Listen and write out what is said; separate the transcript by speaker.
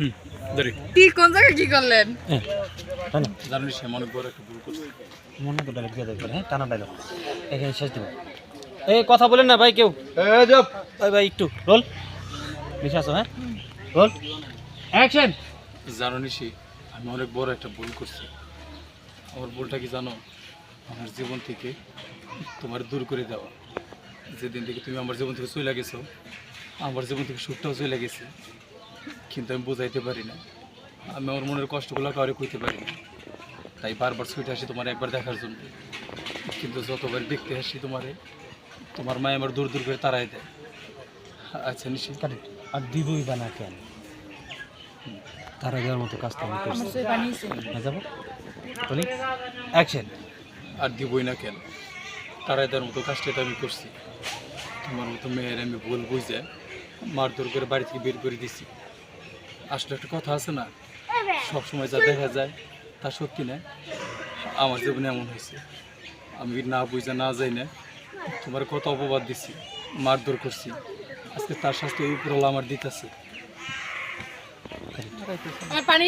Speaker 1: হুম ধরি।
Speaker 2: কি কোন জায়গায় কি করলেন?
Speaker 1: জানি সে মনে বড় একটা ভুল করছে।
Speaker 3: মনে করে ডাইলেক্ট দিয়ে দেখবেন হ্যাঁ টানা ডাইলগ এখানে শেষ দেবো। এই কথা বলেন না ভাই কেউ। ভাই ভাই একটু রোল। বেশি আসো হ্যাঁ। রোল। অ্যাকশন।
Speaker 1: জানো নিশি আমি অনেক বড় একটা ভুল করছি। আমার ভুলটা কি জানো? আমার জীবন থেকে তোমার দূর করে দেওয়া। যেদিন থেকে তুমি আমার জীবন থেকে চলে গেছো আমার জীবন থেকে সুখটাও চলে গেছে। কিন্তু আমি বোঝাইতে পারি না। আমি আমার মনের কষ্টগুলো কাউরে কইতে পারি না। তাই বারবার ছুটে আসি তোমার একবার দেখার জন্য। কিন্তু যতবার দেখতে আসি তোমারে তোমার মায় আমার দূর দূর করে তাড়াই দেয়। আচ্ছা
Speaker 3: নিশ্চিত আর দিবই বা না কেন? তারা দেওয়ার মতো কাজটা আমি করছি। না যাব? বলি অ্যাকশন
Speaker 1: আর দিবই না কেন? তারাই দেওয়ার মতো কাজটা তো আমি করছি। তোমার মতো মেয়ের আমি ভুল বুঝে মারধর করে বাড়ি থেকে বের করে দিছি। আসলে একটা কথা আছে না সব সময় যা দেখা যায় তা সত্যি না। আমার জীবনে এমন হয়েছে। আমি না বুঝে না যাই না তোমার কত অপবাদ দিছি মারধর করছি। আজকে তার শাস্তি উপরওয়ালা আমার দিতেছে।
Speaker 2: পানি